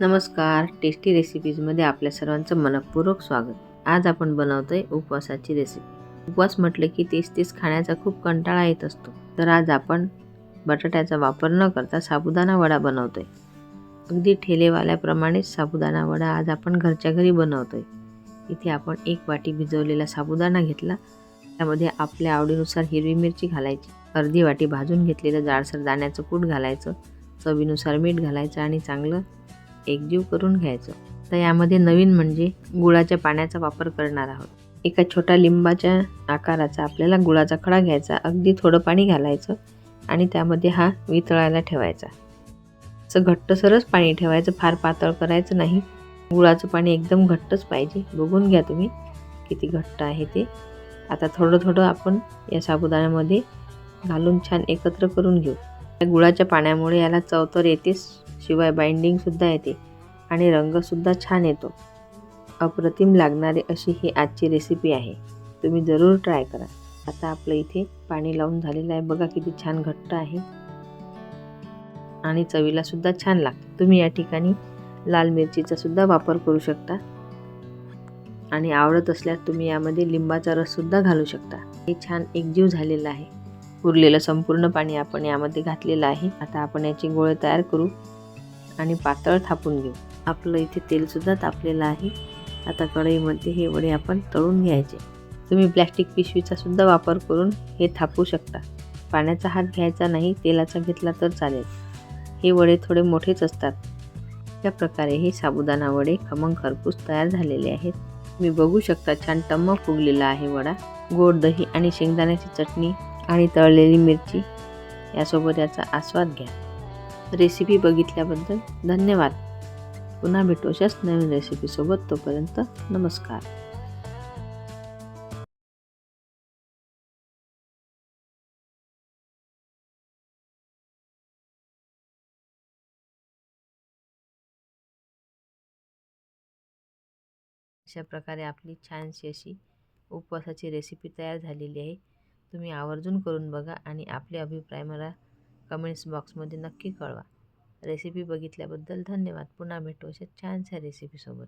नमस्कार टेस्टी रेसिपीजमध्ये आपल्या सर्वांचं मनपूर्वक स्वागत. आज आपण बनवतोय उपवासाची रेसिपी. उपवास म्हटलं की तेच तेच खाण्याचा खूप कंटाळा येत असतो. तर आज आपण बटाट्याचा वापर न करता साबुदाणा वडा बनवतोय. अगदी ठेलेवाल्याप्रमाणेच साबुदाणा वडा आज आपण घरच्या घरी बनवतोय. इथे आपण एक वाटी भिजवलेला साबुदाणा घेतला. त्यामध्ये आपल्या आवडीनुसार हिरवी मिरची घालायची. अर्धी वाटी भाजून घेतलेलं जाडसर दाण्याचं कूट घालायचं. चवीनुसार मीठ घालायचं आणि चांगलं एकजीव करून घ्यायचं. तर यामध्ये नवीन म्हणजे गुळाच्या पाण्याचा वापर करणार आहोत. एका छोट्या लिंबाच्या आकाराचा आपल्याला गुळाचा खडा घ्यायचा अगदी थोडं पाणी घालायचं आणि त्यामध्ये हा वितळायला ठेवायचा. असं घट्टसरच पाणी ठेवायचं फार पातळ करायचं नाही. गुळाचं पाणी एकदम घट्टच पाहिजे. बघून घ्या तुम्ही किती घट्ट आहे ते. आता थोडं थोडं आपण या साबुदाण्यामध्ये घालून छान एकत्र करून घेऊ. या गुळाच्या पाण्यामुळे याला चव तर येतेच. शिवाय बाइंडिंगसुद्धा येते आणि रंगसुद्धा छान येतो. अप्रतिम लागणारी अशी ही आजची रेसिपी आहे. तुम्ही जरूर ट्राय करा. आता आपलं इथे पाणी लावून झालेलं आहे. बघा किती छान घट्ट आहे. आणि चवीलासुद्धा छान लागते. तुम्ही या ठिकाणी लाल मिरचीचा सुद्धा वापर करू शकता. आणि आवडत असल्यास तुम्ही यामध्ये लिंबाचा रससुद्धा घालू शकता. हे छान एकजीव झालेलं आहे. उरलेलं संपूर्ण पाणी आपण यामध्ये घातलेलं आहे. आता आपण याचे गोळे तयार करू. आणि पातळ थापून घेऊ. आपलं इथे तेलसुद्धा तापलेलं आहे. आता कढईमध्ये हे वडे आपण तळून घ्यायचे. तुम्ही प्लॅस्टिक पिशवीचा सुद्धा वापर करून हे थापू शकता. पाण्याचा हात घ्यायचा नाही तेलाचा घेतला तर चालेल. हे वडे थोडे मोठेच असतात. अशा प्रकारे हे साबुदाणा वडे खमंग खरपूस तयार झालेले आहेत. तुम्ही बघू शकता छान टम्म फुगलेला आहे वडा. गोड दही आणि शेंगदाण्याची चटणी आणि तळलेली मिरची. यासोबत याचा आस्वाद घ्या. रेसिपी बघितल्याबद्दल धन्यवाद. पुन्हा भेटू अशाच नवीन रेसिपीसोबत तोपर्यंत नमस्कार. अशा प्रकारे आपली छानशी अशी उपवासाची रेसिपी तयार झालेली आहे. तुम्ही आवर्जून करून बघा आणि आपले अभिप्राय मला कमेंट्स बॉक्समध्ये नक्की कळवा. रेसिपी बघितल्याबद्दल धन्यवाद. पुन्हा भेटू अशा छानशा रेसिपीसोबत.